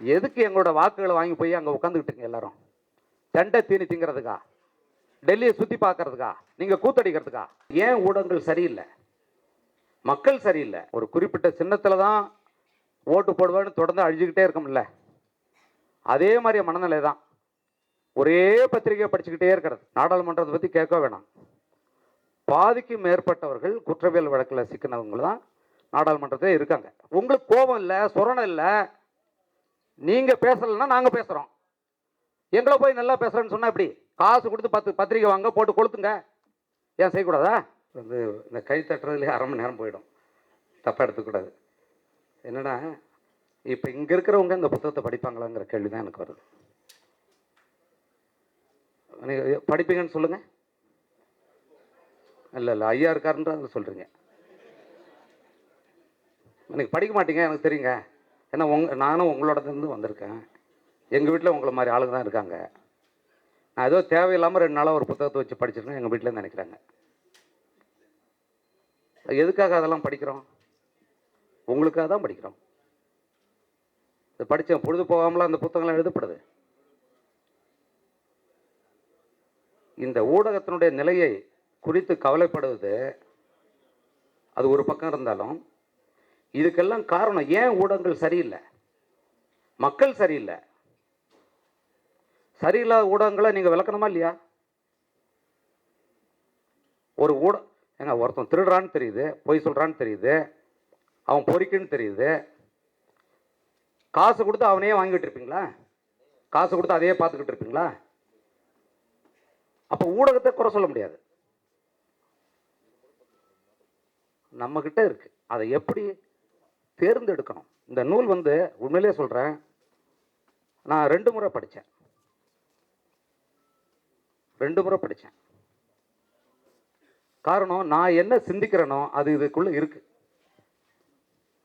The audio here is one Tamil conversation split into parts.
எதுக்கு எங்களோட வாக்குகளை வாங்கி போய் அங்கே உட்காந்துக்கிட்டுங்க எல்லாரும்? தண்டை தீனி திங்கிறதுக்கா? டெல்லியை சுற்றி பார்க்கறதுக்கா? நீங்கள் கூத்தடிக்கிறதுக்கா? ஏன் ஊடகங்கள் சரியில்லை? மக்கள் சரியில்லை. ஒரு குறிப்பிட்ட சின்னத்தில் தான் ஓட்டு போடுவேன்னு தொடர்ந்து அழிஞ்சுக்கிட்டே இருக்கும்ல. அதே மாதிரி மனநிலை தான். ஒரே பத்திரிகையை படிச்சுக்கிட்டே இருக்கிறது. நாடாளுமன்றத்தை பற்றி கேட்க வேணாம். பாதிக்கும் மேற்பட்டவர்கள் குற்றவியல் வழக்கில் சிக்கினவங்க தான் நாடாளுமன்றத்தில் இருக்காங்க. உங்களுக்கு கோபம் இல்லை சுரணம் இல்லை நீங்கள் பேசலைன்னா நாங்கள் பேசுகிறோம் எங்களை போய் நல்லா பேசுகிறேன்னு சொன்னால் எப்படி? காசு கொடுத்து பத்து பத்திரிக்கை வாங்க போட்டு கொளுத்துங்க. ஏன் செய்யக்கூடாதா? வந்து இந்த கை தட்டுறதுலேயே அரை மணி நேரம் போயிடும். தப்பாக எடுத்துக்கூடாது. என்னடா? இப்போ இங்கே இருக்கிறவங்க இந்த புத்தகத்தை படிப்பாங்களாங்கிற கேள்வி தான் எனக்கு வருது. நீங்கள் படிப்பீங்கன்னு சொல்லுங்கள் இல்லை இல்லை ஐயா இருக்காருன்ற சொல்கிறீங்க எனக்கு படிக்க மாட்டீங்க எனக்கு தெரியுங்க. ஏன்னா உங் நானும் உங்களோடதுலேருந்து வந்திருக்கேன். எங்கள் வீட்டில் உங்களை மாதிரி ஆளுங்க தான் இருக்காங்க. நான் ஏதோ தேவையில்லாமல் ரெண்டு நாளாக ஒரு புத்தகத்தை வச்சு படிச்சிருக்கேன் எங்கள் வீட்டில் நினைக்கிறாங்க. எதுக்காக அதெல்லாம் படிக்கிறோம்? உங்களுக்காக தான் படிக்கிறோம். இது படித்தேன் பொழுது போகாமலாம் அந்த புத்தகங்கள்லாம் எழுதப்படுது. இந்த ஊடகத்தினுடைய நிலையை குறித்து கவலைப்படுவது அது ஒரு பக்கம் இருந்தாலும் இதுக்கெல்லாம் காரணம் ஏன் ஊடகங்கள் சரியில்லை? மக்கள் சரியில்லை. சரியில்லாத ஊடகங்களை நீங்கள் விளக்கணுமா இல்லையா? ஒரு ஊட ஏங்க ஒருத்தன் திருடுறான்னு தெரியுது பொய் சொல்கிறான்னு தெரியுது அவன் பொறிக்குன்னு தெரியுது. காசு கொடுத்து அவனையே வாங்கிட்டு இருப்பீங்களா? காசு கொடுத்து அதையே பார்த்துக்கிட்டு இருப்பீங்களா? அப்போ ஊடகத்தை குறை சொல்ல முடியாது. நம்மக்கிட்ட இருக்குது அதை எப்படி தேர்ந்தெடுக்கணும். இந்த நூல் வந்து உண்மையிலேயே சொல்கிறேன் நான் ரெண்டு முறை படித்தேன். ரெண்டு முறை படித்தேன். காரணம் நான் என்ன சிந்திக்கிறேனோ அது இதுக்குள்ளே இருக்குது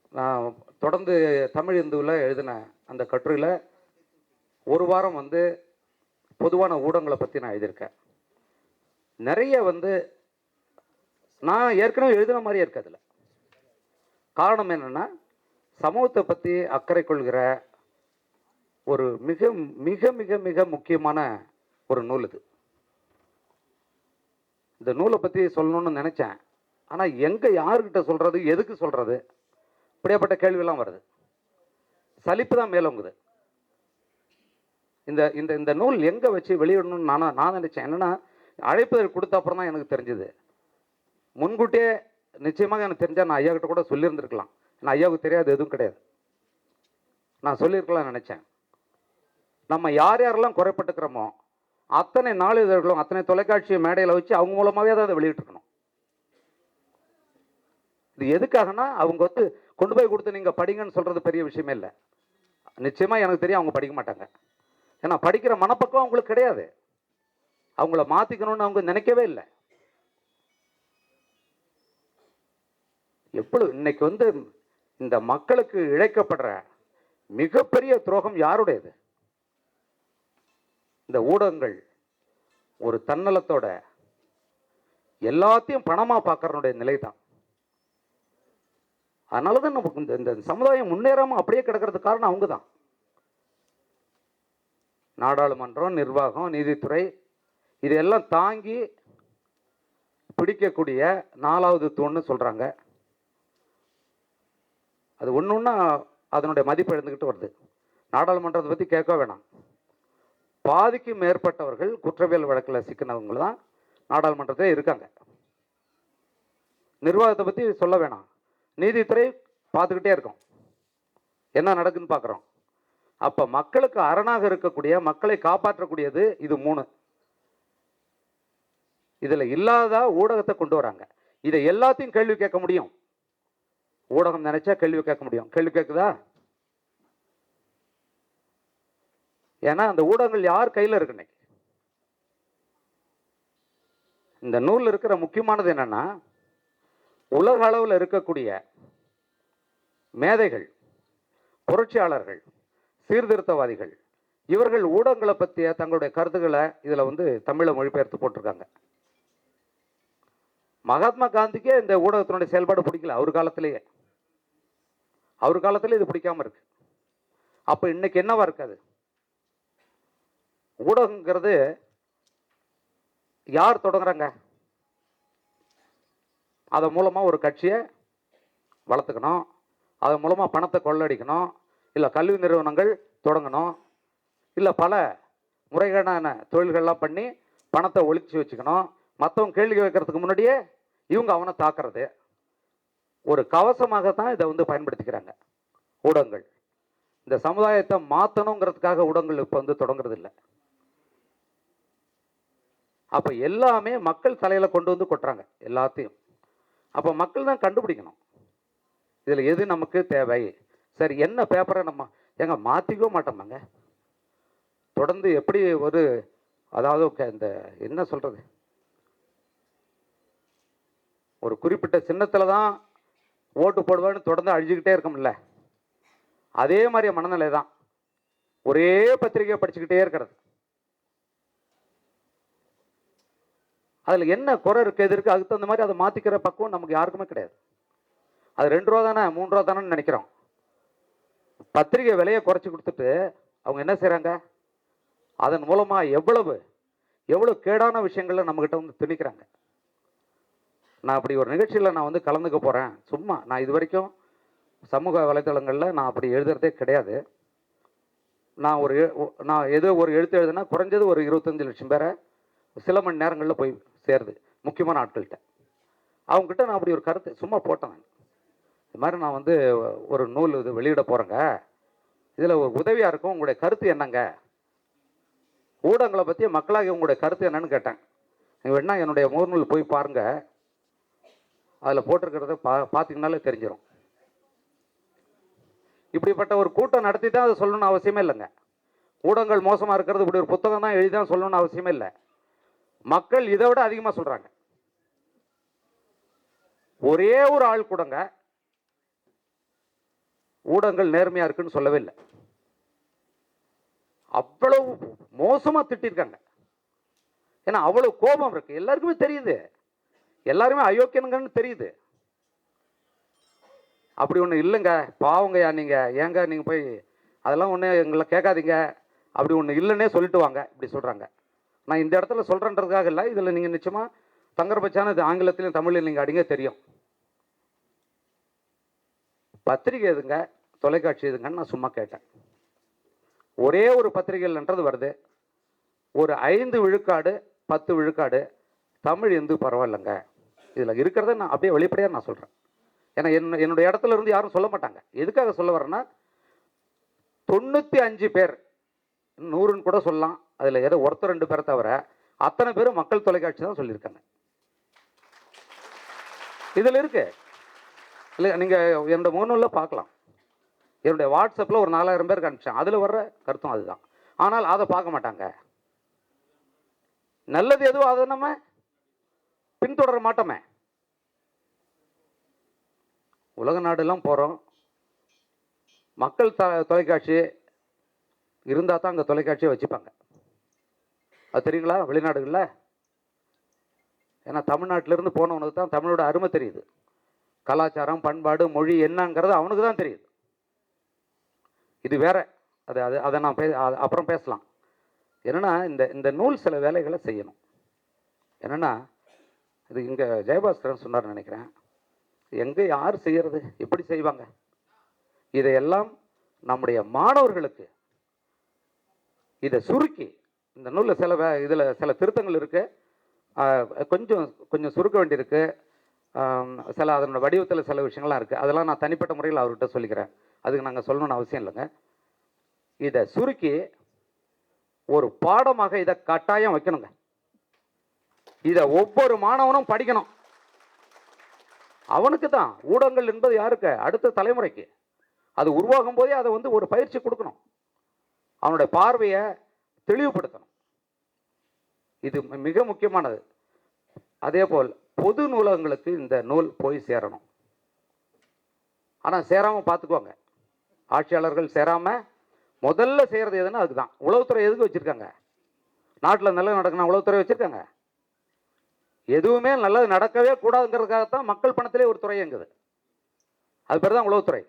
நான் தொடர்ந்து தமிழ் இந்துவில் எழுதின அந்த கட்டுரையில் ஒரு வாரம் வந்து பொதுவான ஊடகங்களை பற்றி நான் எழுதியிருக்கேன். நிறைய வந்து நான் ஏற்கனவே எழுதின மாதிரியே இருக்கு அதில். காரணம் என்னென்னா சமூகத்தை பற்றி அக்கறை கொள்கிற ஒரு மிக மிக மிக மிக முக்கியமான ஒரு நூல் இது. இந்த நூலை பற்றி சொல்லணும்னு நினச்சேன். ஆனால் எங்கே யாருக்கிட்ட சொல்கிறது எதுக்கு சொல்கிறது இப்படியாப்பட்ட கேள்வியெல்லாம் வருது. சலிப்பு தான் மேலோங்குது இந்த இந்த இந்த நூல் எங்கே வச்சு வெளியிடணும்னு நான் நான் நினச்சேன். என்னென்னா அழைப்புதல் கொடுத்த அப்புறம் தான் எனக்கு தெரிஞ்சுது. முன்கூட்டியே நிச்சயமாக எனக்கு தெரிஞ்சால் நான் ஐயா கிட்ட கூட சொல்லியிருந்திருக்கலாம். நான் ஐயாவுக்கு தெரியாது எதுவும் கிடையாது. நான் சொல்லியிருக்கலாம் நினச்சேன். நம்ம யார் யாரெல்லாம் குறைப்பட்டுக்கிறோமோ அத்தனை நாளிதழ்களும் அத்தனை தொலைக்காட்சி மேடையில் வச்சு அவங்க மூலமாகவே அதை வெளியிட்டிருக்கணும். இது எதுக்காகனா அவங்க வந்து கொண்டு போய் கொடுத்து நீங்கள் படிங்கன்னு சொல்கிறது பெரிய விஷயமே இல்லை. நிச்சயமாக எனக்கு தெரியும் அவங்க படிக்க மாட்டாங்க. ஏன்னா படிக்கிற மனப்பக்கம் அவங்களுக்கு கிடையாது. அவங்கள மாற்றிக்கணும்னு அவங்க நினைக்கவே இல்லை. எப்பொழுது இன்னைக்கு வந்து இந்த மக்களுக்கு இழைக்கப்படுற மிகப்பெரிய துரோகம் யாருடையது? இந்த ஊடகங்கள் ஒரு தன்னலத்தோட எல்லாத்தையும் பணமாக பார்க்கறனுடைய நிலை தான் அதனால தான் நமக்கு இந்த இந்த சமுதாயம் முன்னேறாமல் அப்படியே கிடக்கிறதுக்கு காரணம் அவங்க தான் நாடாளுமன்றம் நிர்வாகம் நீதித்துறை இதையெல்லாம் தாங்கி பிடிக்கக்கூடிய நாலாவது தூண்னு சொல்கிறாங்க அது ஒன்று ஒன்றா அதனுடைய மதிப்பு எழுந்துக்கிட்டு வருது. நாடாளுமன்றத்தை பற்றி கேட்க வேணாம். பாதிக்கும் மேற்பட்டவர்கள் குற்றவியல் வழக்கில் சிக்கினவங்க தான் நாடாளுமன்றத்தில் இருக்காங்க. நிர்வாகத்தை பற்றி சொல்ல வேணாம். நீதித்துறை பார்த்துக்கிட்டே இருக்கோம். என்ன நடக்குதுன்னு பார்க்குறோம். அப்போ மக்களுக்கு அரணாக இருக்கக்கூடிய மக்களை காப்பாற்றக்கூடியது இது மூணு. இதில் இல்லாத ஊடகத்தை கொண்டு வராங்க. இதை எல்லாத்தையும் கேள்வி கேட்க முடியும். ஊடகம் நினைச்சா கேள்வி கேட்க முடியும். கேள்வி கேட்குதா ஏன்னா அந்த ஊடகங்கள் யார் கையில் இருக்கு இன்னைக்கு? இந்த நூல் இருக்கிற முக்கியமானது என்னன்னா உலக அளவில் இருக்கக்கூடிய மேதைகள் புரட்சியாளர்கள் சீர்திருத்தவாதிகள் இவர்கள் ஊடகங்களை பற்றிய தங்களுடைய கருத்துக்களை இதில் வந்து தமிழை மொழிபெயர்த்து போட்டிருக்காங்க. மகாத்மா காந்திக்கே இந்த ஊடகத்தினுடைய செயல்பாடு பிடிக்கல அவர் காலத்திலேயே. அவர் காலத்தில் இது பிடிக்காம இருக்கு. அப்போ இன்னைக்கு என்னவா இருக்காது ஊடகங்கிறது யார் தொடங்குறாங்க? அதன் மூலமாக ஒரு கட்சியை வளர்த்துக்கணும். அதன் மூலமாக பணத்தை கொள்ளடிக்கணும். இல்லை கல்வி நிறுவனங்கள் தொடங்கணும். இல்லை பல முறைகேடான தொழில்கள்லாம் பண்ணி பணத்தை ஒழிச்சு வச்சுக்கணும். மற்றவங்க கேள்வி கேட்கறதுக்கு முன்னாடியே இவங்க அவனை தாக்குறது. ஒரு கவசமாக தான் இதை வந்து பயன்படுத்திக்கிறாங்க. ஊடகங்கள். இந்த சமுதாயத்தை மாற்றணுங்கிறதுக்காக ஊடகங்கள் இப்போ வந்து தொடங்குறது இல்லை அப்போ எல்லாமே மக்கள் தலையில் கொண்டு வந்து கொட்டுறாங்க எல்லாத்தையும். அப்போ மக்கள் தான் கண்டுபிடிக்கணும். இதில் எது நமக்கு தேவை? சரி என்ன பேப்பரை நம்ம ஏங்க மாற்றிக்கவே மாட்டோமாங்க? தொடர்ந்து எப்படி ஒரு அதாவது க- இந்த என்ன சொல்கிறது ஒரு குறிப்பிட்ட சின்னத்தில் தான் ஓட்டு போடுவேன்னு தொடர்ந்து அழிஞ்சுக்கிட்டே இருக்கோம்ல அதே மாதிரி மனநிலை தான் ஒரே பத்திரிகையை படிச்சுக்கிட்டே இருக்கிறது. அதில் என்ன குறை இருக்குது எது இருக்குது அதுக்கு தகுந்த மாதிரி அதை மாற்றிக்கிற பக்குவம் நமக்கு யாருக்குமே கிடையாது. அது ரெண்டு ரூபா தானே மூணு ரூபா தானேன்னு நினைக்கிறோம். பத்திரிகை விலையை குறைச்சி கொடுத்துட்டு அவங்க என்ன செய்கிறாங்க அதன் மூலமாக எவ்வளவு எவ்வளோ கேடான விஷயங்களை நம்மக்கிட்ட வந்து திணிக்கிறாங்க. நான் அப்படி ஒரு நிகழ்ச்சியில் நான் வந்து கலந்துக்க போகிறேன் சும்மா நான் இது வரைக்கும் சமூக வலைத்தளங்களில் நான் அப்படி எழுதுறதே கிடையாது. நான் ஒரு எ- ஒ- நான் ஏதோ ஒரு எழுத்து எழுதுனா குறைஞ்சது ஒரு இருபத்தஞ்சி லட்சம் பேரை சில மணி நேரங்களில் போய் சேருது முக்கியமான ஆட்கள்கிட்ட. அவங்ககிட்ட நான் அப்படி ஒரு கருத்து சும்மா போட்டேன் இது மாதிரி நான் வந்து ஒரு நூல் இது வெளியிட போகிறேங்க இதில் ஒரு உதவியாக இருக்கும் உங்களுடைய கருத்து என்னங்க? ஊடகங்களை பற்றி மக்களாகி உங்களுடைய கருத்து என்னன்னு கேட்டேன். நீங்கள் வேணா என்னுடைய மூர்நூல் போய் பாருங்கள் அதில் போட்டிருக்கிறத பா பார்த்தீங்கனாலே தெரிஞ்சிடும் இப்படிப்பட்ட ஒரு கூட்டம் நடத்தி தான் அதை சொல்லணும்னு அவசியமே இல்லைங்க. ஊடகங்கள் மோசமாக இருக்கிறது இப்படி ஒரு புத்தகம் தான் எழுதி தான் சொல்லணும்னு அவசியமே இல்லை. மக்கள் இதை விட அதிகமாக சொல்கிறாங்க ஒரே ஒரு ஆள் கூடங்க ஊடகங்கள் நேர்மையாக இருக்குன்னு சொல்லவே இல்லை. அவ்வளவு மோசமாக திட்டிருக்காங்க. ஏன்னா அவ்வளோ கோபம் இருக்குது எல்லாருக்குமே தெரியுது. எல்லாருமே அயோக்கியனுங்கன்னு தெரியுது. அப்படி ஒன்று இல்லைங்க. பாவங்கய்யா நீங்கள் ஏங்க நீங்கள் போய் அதெல்லாம் ஒன்று எங்களை கேட்காதீங்க. அப்படி ஒன்று இல்லைன்னே சொல்லிட்டு வாங்க. இப்படி சொல்கிறாங்க நான் இந்த இடத்துல சொல்கிறேன்றதுக்காக இல்லை. இதில் நீங்கள் நிச்சயமாக தங்கரபட்சான இது ஆங்கிலத்திலையும் தமிழ்லையும் நீங்கள் அடிங்க தெரியும். பத்திரிகை எதுங்க? தொலைக்காட்சி எதுங்கன்னு நான் சும்மா கேட்டேன். ஒரே ஒரு பத்திரிகைன்றது வருது. ஒரு ஐந்து விழுக்காடு பத்து விழுக்காடு தமிழ் எந்து பரவாயில்லைங்க. இதில் இருக்கிறத நான் அப்படியே வெளிப்படையாக நான் சொல்கிறேன் ஏன்னா என்ன என்னுடைய இடத்துல இருந்து யாரும் சொல்ல மாட்டாங்க. எதுக்காக சொல்ல வரேன்னா தொண்ணூற்றி அஞ்சு பேர் நூறுன்னு கூட சொல்லலாம். அதில் ஏதோ ஒருத்தர் ரெண்டு பேரை தவிர அத்தனை பேரும் மக்கள் தொலைக்காட்சி தான் சொல்லியிருக்காங்க. இதில் இருக்கு. இல்லை நீங்கள் என்னோட முகநூலில் பார்க்கலாம். என்னுடைய வாட்ஸ்அப்பில் ஒரு நாலாயிரம் பேருக்கு அனுப்பிச்சேன் அதில் வர்ற கருத்தும் அதுதான். ஆனால் அதை பார்க்க மாட்டாங்க. நல்லது எதுவும் அதை நம்ம பின்தொடர மாட்டோமே. உலக நாடெல்லாம் போகிறோம் மக்கள் த தொலைக்காட்சி இருந்தால் தான் அங்கே தொலைக்காட்சியை வச்சுப்பாங்க. அது தெரியுங்களா? வெளிநாடுகளில்? ஏன்னா தமிழ்நாட்டிலேருந்து போனவனுக்கு தான் தமிழோட அருமை தெரியுது. கலாச்சாரம் பண்பாடு மொழி என்னங்கிறது அவனுக்கு தான் தெரியுது. இது வேற. அது அது அதை நான் பே அப்புறம் பேசலாம். என்னென்னா இந்த இந்த நூல் சில வேலைகளை செய்யணும். என்னென்னா இது இங்கே ஜெயபாஸ்கரன் சொன்னார்னு நினைக்கிறேன். எங்கே யார் செய்கிறது எப்படி செய்வாங்க? இதையெல்லாம் நம்முடைய மாணவர்களுக்கு இதை சுருக்கி இந்த நூலில் சில வே- இதில் சில திருத்தங்கள் இருக்குது கொஞ்சம் கொஞ்சம் சுருக்க வேண்டியிருக்கு. சில அதனோட வடிவத்தில் சில விஷயங்கள்லாம் இருக்குது அதெல்லாம் நான் தனிப்பட்ட முறையில் அவர்கிட்ட சொல்லிக்கிறேன். அதுக்கு நாங்கள் சொல்லணும்னு அவசியம் இல்லைங்க. இதை சுருக்கி ஒரு பாடமாக இதை கட்டாயம் வைக்கணுங்க. இதை ஒவ்வொரு மாணவனும் படிக்கணும். அவனுக்கு தான் ஊடகங்கள் என்பது யாருக்கு? அடுத்த தலைமுறைக்கு. அது உருவாகும் போதே அதை வந்து ஒரு பயிற்சி கொடுக்கணும். அவனுடைய பார்வையை தெளிவுபடுத்தணும். இது மிக முக்கியமானது. அதே போல் பொது நூலகங்களுக்கு இந்த நூல் போய் சேரணும். ஆனால் சேராமல் பார்த்துக்குவாங்க ஆட்சியாளர்கள் சேராமல் முதல்ல செய்கிறது எதுன்னா அதுதான் உளவுத்துறை எதுக்கு வச்சுருக்காங்க? நாட்டில் நல்லது நடக்கணும் உளவுத்துறை வச்சுருக்காங்க. எதுவுமே நல்லது நடக்கவே கூடாதுங்கிறதுக்காகத்தான் மக்கள் பணத்திலே ஒரு துறையங்குது அது பேர் தான் உளவுத்துறை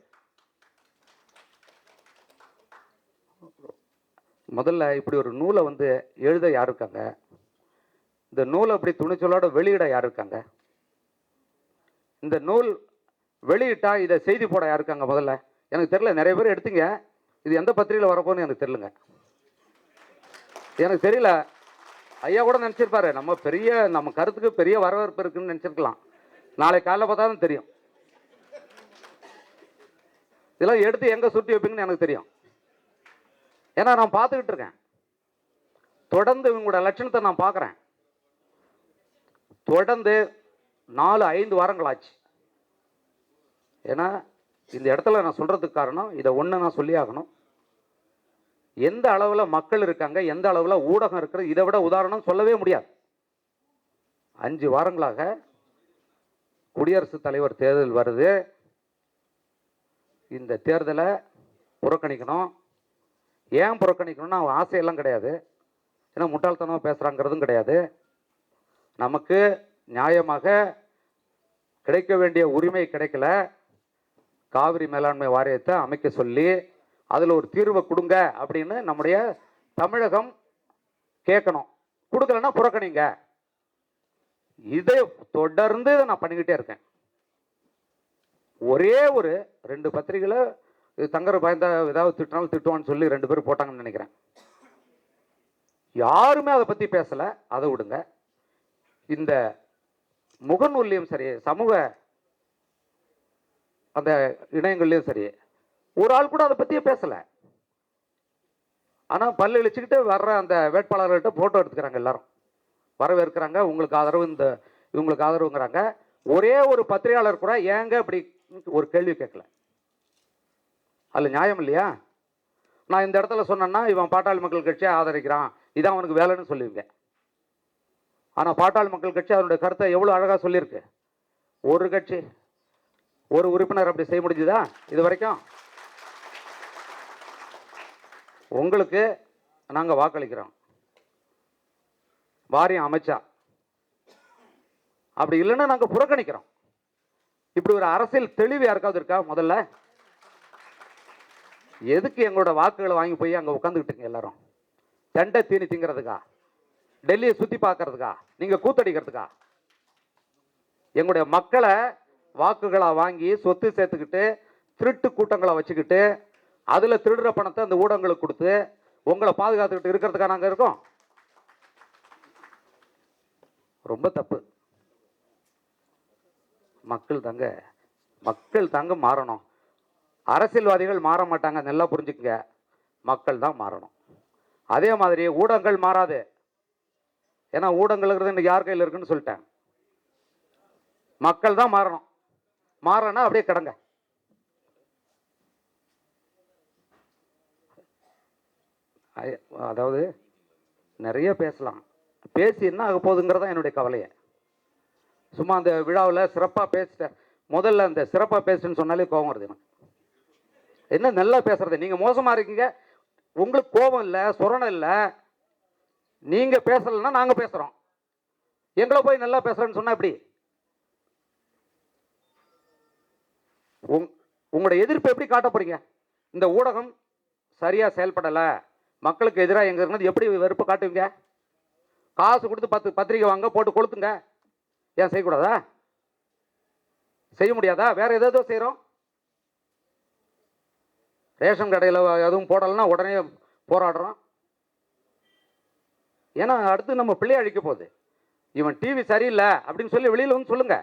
முதல்ல இப்படி ஒரு நூலை வந்து எழுத யார் இருக்காங்க? இந்த நூலை அப்படி துணிச்சலோட வெளியிட யார் இருக்காங்க? இந்த நூல் வெளியிட்டா இதை செய்தி போட யார் இருக்காங்க முதல்ல? எனக்கு தெரியல நிறைய பேர் எடுத்தீங்க. இது எந்த பத்திரிகையில் வரப்போன்னு எனக்கு தெரியலங்க. எனக்கு தெரியல ஐயா கூட நினச்சிருப்பாரு. நம்ம பெரிய நம்ம கருத்துக்கு பெரிய வரவேற்பு இருக்குன்னு நினச்சிருக்கலாம். நாளை காலைல பார்த்தா தான் தெரியும். இதெல்லாம் எடுத்து எங்கே சுட்டி வைப்பீங்கன்னு எனக்கு தெரியும். ஏன்னா நான் பார்த்துக்கிட்டு இருக்கேன். தொடர்ந்து இவங்களோட லட்சணத்தை நான் பார்க்குறேன். தொடர்ந்து நாலு ஐந்து வாரங்கள் ஆச்சு. ஏன்னா இந்த இடத்துல நான் சொல்கிறதுக்கு காரணம் இதை ஒன்று நான் சொல்லி ஆகணும். எந்த அளவில் மக்கள் இருக்காங்க எந்த அளவில் ஊடகம் இருக்கிறது இதை விட உதாரணம் சொல்லவே முடியாது. அஞ்சு வாரங்களாக குடியரசுத் தலைவர் தேர்தல் வருது. இந்த தேர்தலை புறக்கணிக்கணும். ஏன் புறக்கணிக்கணும்னா அவன் ஆசையெல்லாம் கிடையாது. ஏன்னா முட்டாள்தனமாக பேசுகிறாங்கிறதும் கிடையாது. நமக்கு நியாயமாக கிடைக்க வேண்டிய உரிமை கிடைக்கல. காவிரி மேலாண்மை வாரியத்தை அமைக்க சொல்லி அதில் ஒரு தீர்வை கொடுங்க அப்படின்னு நம்முடைய தமிழகம் கேட்கணும். கொடுக்கலன்னா புறக்கணிங்க. இதை தொடர்ந்து இதை நான் பண்ணிக்கிட்டே இருக்கேன். ஒரே ஒரு ரெண்டு பத்திரிகையில் தங்கர பயந்த ஏதாவது திட்டினாலும் திட்டுவான்னு சொல்லி ரெண்டு பேரும் போட்டாங்கன்னு நினைக்கிறேன். யாருமே அதை பற்றி பேசலை. அதை விடுங்க. இந்த முகநூல்லையும் சரி சமூக அந்த இணையங்கள்லையும் சரி ஒரு ஆள் கூட அதை பற்றியே பேசலை. ஆனால் பல்லு இழிச்சுக்கிட்டு வர்ற அந்த வேட்பாளர்கள்ட்ட ஃபோட்டோ எடுத்துக்கிறாங்க எல்லாரும். வரவேற்கிறாங்க உங்களுக்கு ஆதரவு இந்த இவங்களுக்கு ஆதரவுங்கிறாங்க. ஒரே ஒரு பத்திரிகையாளர் கூட ஏங்க அப்படி ஒரு கேள்வி கேட்கல. அதில் நியாயம் இல்லையா? நான் இந்த இடத்துல சொன்னேன்னா இவன் பாட்டாளி மக்கள் கட்சியை ஆதரிக்கிறான். இதான் அவனுக்கு வேலைன்னு சொல்லுவீங்க. ஆனால் பாட்டாளி மக்கள் கட்சி அதனுடைய கருத்தை எவ்வளோ அழகாக சொல்லியிருக்கு. ஒரு கட்சி ஒரு உறுப்பினர் அப்படி செய்ய முடிஞ்சுதா? இது வரைக்கும் உங்களுக்கு நாங்கள் வாக்களிக்கிறோம். வாரியம் அமைச்சா. அப்படி இல்லைன்னா நாங்கள் புறக்கணிக்கிறோம். இப்படி ஒரு அரசியல் தெளிவு யாருக்காவது இருக்கா முதல்ல? எதுக்கு எங்களோட வாக்குகளை வாங்கி போய் அங்கே உட்காந்துக்கிட்டுங்க எல்லாரும்? தண்டை தீனி திங்கிறதுக்கா? டெல்லியை சுற்றி பார்க்கறதுக்கா? நீங்கள் கூத்தடிக்கிறதுக்கா? எங்களுடைய மக்களை வாக்குகளாக வாங்கி சொத்து சேர்த்துக்கிட்டு திருட்டு கூட்டங்களை வச்சுக்கிட்டு அதில் திருடுற பணத்தை அந்த ஊடகங்களுக்கு கொடுத்து உங்களை பாதுகாத்துக்கிட்டு இருக்கிறதுக்கா நாங்கள் இருக்கோம்? ரொம்ப தப்பு. மக்கள் தாங்க மக்கள் தாங்க மாறணும். அரசியல்வாதிகள் மாற மாட்டாங்க நல்லா புரிஞ்சுக்கங்க. மக்கள் தான் மாறணும். அதே மாதிரி ஊடகங்கள் மாறாது. ஏன்னா ஊடகங்கிறது இன்னைக்கு யார் கையில் இருக்குன்னு சொல்லிட்டேன். மக்கள் தான் மாறணும். மாறனா அப்படியே கிடங்க. அதாவது நிறைய பேசலாம். பேசி என்ன ஆக போகுதுங்கிறதான் என்னுடைய கவலையை. சும்மா அந்த விழாவில் சிறப்பாக பேசிட்டேன் முதல்ல அந்த சிறப்பாக பேசுன்னு சொன்னாலே கோபம் வருது எனக்கு. என்ன நல்லா பேசுறது? நீங்கள் மோசமாக இருக்கீங்க. உங்களுக்கு கோபம் இல்லை சுரணம் இல்லை. நீங்கள் பேசலைன்னா நாங்கள் பேசுகிறோம் எங்களை போய் நல்லா பேசுகிறேன்னு சொன்னால் எப்படி? உங் உங்களோட எதிர்ப்பு எப்படி காட்ட போகிறீங்க இந்த ஊடகம் சரியாக செயல்படலை. மக்களுக்கு எதிராக எங்கே இருக்கிறது எப்படி வெறுப்பு காட்டுவீங்க? காசு கொடுத்து பத்து பத்திரிக்கை வாங்க போட்டு கொளுத்துங்க. ஏன் செய்யக்கூடாதா? செய்ய முடியாதா? வேற ஏதோ செய்கிறோம் ரேஷன் கடையில் எதுவும் போடலைன்னா உடனே போராடுறோம். ஏன்னா அடுத்து நம்ம பிள்ளை அழிக்க போகுது. இவன் டிவி சரியில்லை அப்படின்னு சொல்லி வெளியில் வந்து சொல்லுங்க.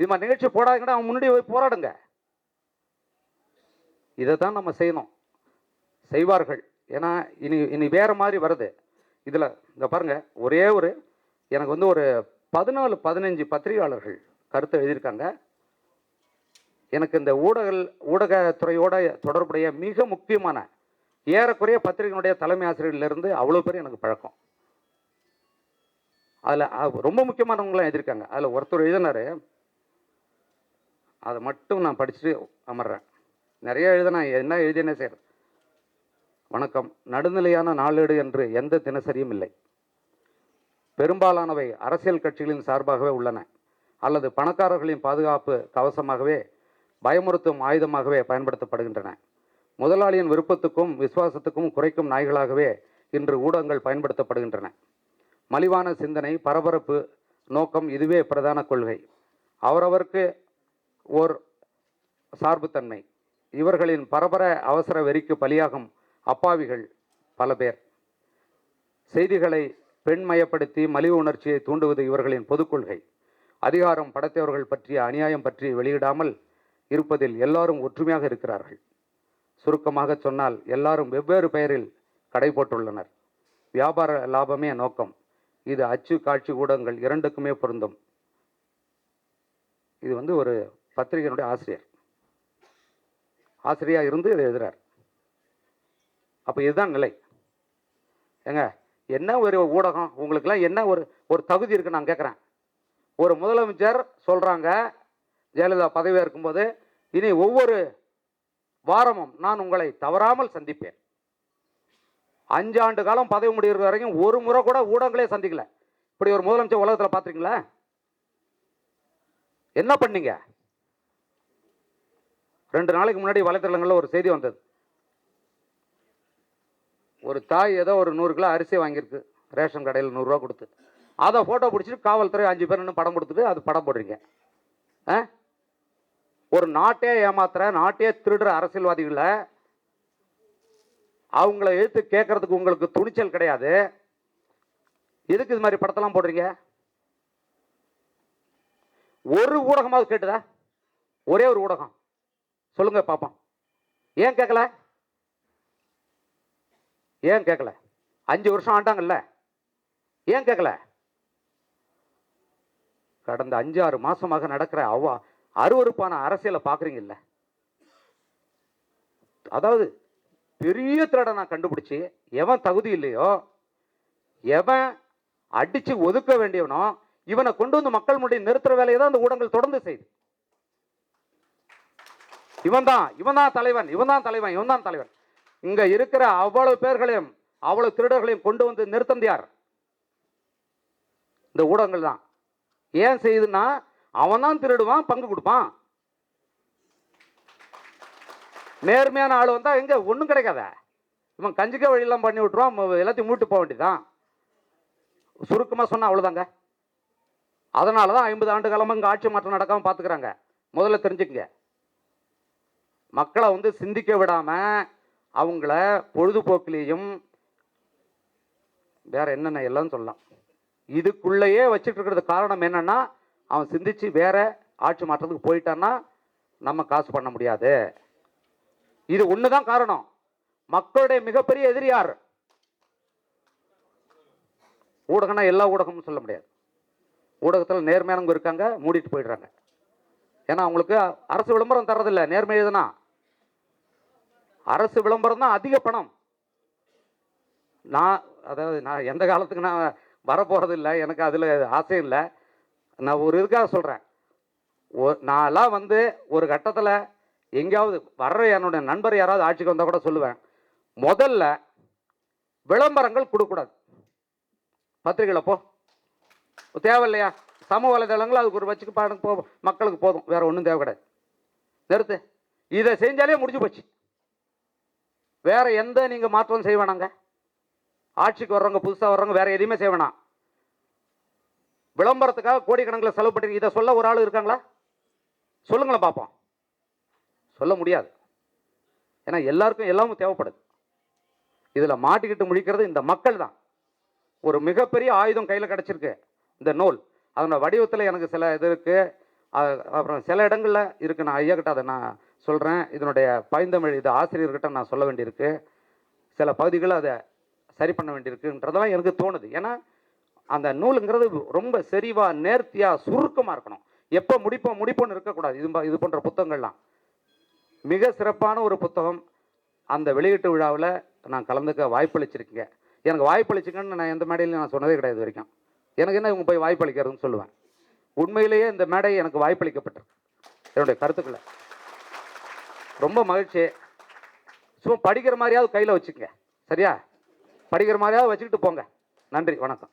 இது மாதிரி நிகழ்ச்சி போடாதீங்கன்னா அவன் முன்னாடி போய் போராடுங்க. இதை தான் நம்ம செய்யணும். செய்வார்கள். ஏன்னா இனி இனி வேறு மாதிரி வருது. இதில் இந்த பாருங்கள் ஒரே ஒரு எனக்கு வந்து ஒரு பதினாலு பதினஞ்சு பத்திரிகையாளர்கள் கருத்து எழுதியிருக்காங்க. எனக்கு இந்த ஊடகல் ஊடகத்துறையோட தொடர்புடைய மிக முக்கியமான ஏறக்குறைய பத்திரிகையினுடைய தலைமை ஆசிரியர்லேருந்து அவ்வளோ பேர் எனக்கு பழக்கம். அதில் ரொம்ப முக்கியமானவங்களாம் எழுதியிருக்காங்க. அதில் ஒருத்தர் எழுதினார் அதை மட்டும் நான் படிச்சுட்டு அமர்றேன். நிறைய எழுதினா என்ன எழுதினே செய்கிறேன் வணக்கம். நடுநிலையான நாளேடு என்று எந்த தினசரியும் இல்லை. பெரும்பாலானவை அரசியல் கட்சிகளின் சார்பாகவே உள்ளன. அல்லது பணக்காரர்களின் பாதுகாப்பு கவசமாகவே பயமுறுத்தும் ஆயுதமாகவே பயன்படுத்தப்படுகின்றன. முதலாளியின் விருப்பத்துக்கும் விசுவாசத்துக்கும் குறைக்கும் நாய்களாகவே இன்று ஊடகங்கள் பயன்படுத்தப்படுகின்றன. மலிவான சிந்தனை பரபரப்பு நோக்கம் இதுவே பிரதான கொள்கை. அவரவருக்கு ஓர் சார்புத்தன்மை. இவர்களின் பரபர அவசர வெறிக்கு பலியாகும் அப்பாவிகள் பல பேர். செய்திகளை பெண்மயப்படுத்தி மலிவு உணர்ச்சியை தூண்டுவது இவர்களின் பொதுக்கொள்கை அதிகாரம் படைத்தவர்கள் பற்றிய அநியாயம் பற்றி வெளியிடாமல் இருப்பதில் எல்லாரும் ஒற்றுமையாக இருக்கிறார்கள். சுருக்கமாக சொன்னால் எல்லாரும் வெவ்வேறு பெயரில் கடை போட்டுள்ளனர். வியாபார லாபமே நோக்கம். இது அச்சு காட்சி ஊடகங்கள் இரண்டுக்குமே பொருந்தும். இது வந்து ஒரு பத்திரிகையினுடைய ஆசிரியர். ஆசிரியாக இருந்து இதை எழுதுறார். அப்போ இதுதான் நிலை. ஏங்க என்ன ஒரு ஊடகம்? உங்களுக்கெல்லாம் என்ன ஒரு ஒரு தகுதி இருக்கு நான் கேட்குறேன் ஒரு முதலமைச்சர் சொல்கிறாங்க ஜெயலலிதா பதவியாக இருக்கும்போது இனி ஒவ்வொரு வாரமும் நான் உங்களை தவறாமல் சந்திப்பேன். அஞ்சு ஆண்டு காலம் பதவி முடிகிற வரைக்கும் ஒரு முறை கூட ஊடகங்களே சந்திக்கல. இப்படி ஒரு முதலமைச்சர் உலகத்தில் பார்த்துருக்கீங்களா என்ன பண்ணீங்க? ரெண்டு நாளைக்கு முன்னாடி வலைத்தளங்களில் ஒரு செய்தி வந்தது. ஒரு தாய் ஏதோ ஒரு நூறு கிலோ அரிசி வாங்கியிருக்கு. ரேஷன் கடையில் நூறுரூவா கொடுத்து. அதை ஃபோட்டோ பிடிச்சிட்டு காவல்துறை அஞ்சு பேர் இன்னும் படம் கொடுத்துட்டு அது படம் போடுறீங்க ஆ? ஒரு நாட்டே ஏமாத்துற நாட்டே திருடுற அரசியல்வாதிகளை அவங்கள எழுத்து கேட்கறதுக்கு உங்களுக்கு துணிச்சல் கிடையாது. எதுக்கு இது மாதிரி படத்தெல்லாம் போடுறீங்க? ஒரு ஊடகமாவது கேட்டுதா? ஒரே ஒரு ஊடகம். சொல்லுங்க பாப்போம். ஏன் கேட்கல ஏன் கேட்கல அஞ்சு வருஷம் ஆண்டாங்கல்ல. ஏன் கேட்கல கடந்த அஞ்சு ஆறு மாசமாக நடக்கிற அவ அருவருப்பான அரசியலை பார்க்குறீங்கல்ல அதாவது பெரிய திருட நான் கண்டுபிடிச்சி எவன் தகுதி இல்லையோ எவன் அடிச்சு ஒதுக்க வேண்டியவனோ இவனை கொண்டு வந்து மக்கள் முன்னாடி நிறுத்துற வேலையை தான் அந்த ஊடகங்கள் தொடர்ந்து செய்யுது. இவன் தான் இவன் தான் தலைவன் இவன் தான் தலைவன் இவன் தான் தலைவன். இங்க இருக்கிற அவ்வளவு பேர்களையும் அவ்வளவு திருடர்களையும் கொண்டு வந்து நிறுத்தம் யார்? இந்த ஊடகங்கள் தான். ஏன் செய்யுதுன்னா அவன் தான் திருடுவான் பங்கு கொடுப்பான். நேர்மையான ஆள் வந்தா எங்க? ஒன்றும் கிடைக்காத. இவன் கஞ்சிக்க வழியெல்லாம் பண்ணி விட்டுருவான் எல்லாத்தையும் மூட்டு போக வேண்டியதுதான். சுருக்கமாக சொன்னா அவ்வளோதாங்க அதனால தான் ஐம்பது ஆண்டு காலமாக இங்கே ஆட்சி மாற்றம் நடக்காமல் பார்த்துக்கிறாங்க முதல்ல தெரிஞ்சுக்கங்க. மக்களை வந்து சிந்திக்க விடாம அவங்கள பொழுதுபோக்குலேயும் வேற என்னென்ன எல்லாம் சொல்லலாம். இதுக்குள்ளேயே வச்சுட்டு இருக்கிறது காரணம் என்னன்னா அவன் சிந்திச்சு வேற ஆட்சி மாற்றத்துக்கு போயிட்டான்னா நம்ம காசு பண்ண முடியாது. இது ஒன்று தான் காரணம். மக்களுடைய மிகப்பெரிய எதிரி யார்? ஊடகம்னா எல்லா ஊடகமும் சொல்ல முடியாது. ஊடகத்தில் நேர்மையானவங்க இருக்காங்க மூடிட்டு போயிடுறாங்க. ஏன்னா அவங்களுக்கு அரசு விளம்பரம் தர்றதில்லை நேர்மை எதுனா அரசு விளம்பரம் தான் அதிக பணம். நான் அதாவது நான் எந்த காலத்துக்கு நான் வரப்போகிறது இல்லை எனக்கு அதில் ஆசையும் இல்லை. நான் ஒரு இதுக்காக சொல்கிறேன் ஒ நான்லாம் வந்து ஒரு கட்டத்தில் எங்கேயாவது வர்ற என்னுடைய நண்பர் யாராவது ஆட்சிக்கு வந்தால் கூட சொல்லுவேன். முதல்ல விளம்பரங்கள் கொடுக்கூடாது பத்திரிகையில் போ. தேவையில்லையா? சமூக வலைதளங்கள் அதுக்கு ஒரு வச்சுக்கு பாருங்க போ மக்களுக்கு போதும். வேறு ஒன்றும் தேவை கிடையாது நிறுத்து. இதை செஞ்சாலே முடிஞ்சு போச்சு. வேற எந்த நீங்கள் மாற்றம் செய்ய வேணாங்க. ஆட்சிக்கு வர்றவங்க புதுசாக வர்றவங்க வேற எதையுமே செய்ய வேணாம். விளம்பரத்துக்காக கோடிக்கணக்கில் செலவு பண்ணி இதை சொல்ல ஒரு ஆள் இருக்காங்களா? சொல்லுங்களேன் பார்ப்போம். சொல்ல முடியாது. ஏன்னா எல்லாருக்கும் எல்லாமும் தேவைப்படுது. இதில் மாட்டிக்கிட்டு முழிக்கிறது இந்த மக்கள் தான். ஒரு மிகப்பெரிய ஆயுதம் கையில் கிடச்சிருக்கு. இந்த நூல். அதனோட வடிவத்தில் எனக்கு சில இது இருக்குது அப்புறம் சில இடங்களில் இருக்குது நான் ஐயா கிட்ட அதை நான் சொல்கிறேன் இதனுடைய பயந்தமிழ் இது ஆசிரியர்கிட்ட நான் சொல்ல வேண்டியிருக்கு. சில பகுதிகளை அதை சரி பண்ண வேண்டியிருக்குன்றதெல்லாம் எனக்கு தோணுது. ஏன்னா அந்த நூலுங்கிறது ரொம்ப செறிவாக நேர்த்தியாக சுருக்கமாக இருக்கணும். எப்போ முடிப்போம் முடிப்போம்னு இருக்கக்கூடாது. இது இது போன்ற புத்தகங்கள்லாம். மிக சிறப்பான ஒரு புத்தகம். அந்த வெளியீட்டு விழாவில் நான் கலந்துக்க வாய்ப்பளிச்சிருக்கீங்க. எனக்கு வாய்ப்பளிச்சிங்கன்னு நான் எந்த மேடையிலையும் நான் சொன்னதே கிடையாது இது வரைக்கும். எனக்கு என்ன இவங்க போய் வாய்ப்பளிக்கிறதுன்னு சொல்லுவேன். உண்மையிலேயே இந்த மேடை எனக்கு வாய்ப்பளிக்கப்பட்டிருக்கு. என்னுடைய கருத்துக்களை. ரொம்ப மகிழ்ச்சி. சும்மா படிக்கிற மாதிரியாவது கையில் வச்சுக்கோங்க. சரியா? படிக்கிற மாதிரியாவது வச்சுக்கிட்டு போங்க. நன்றி. வணக்கம்.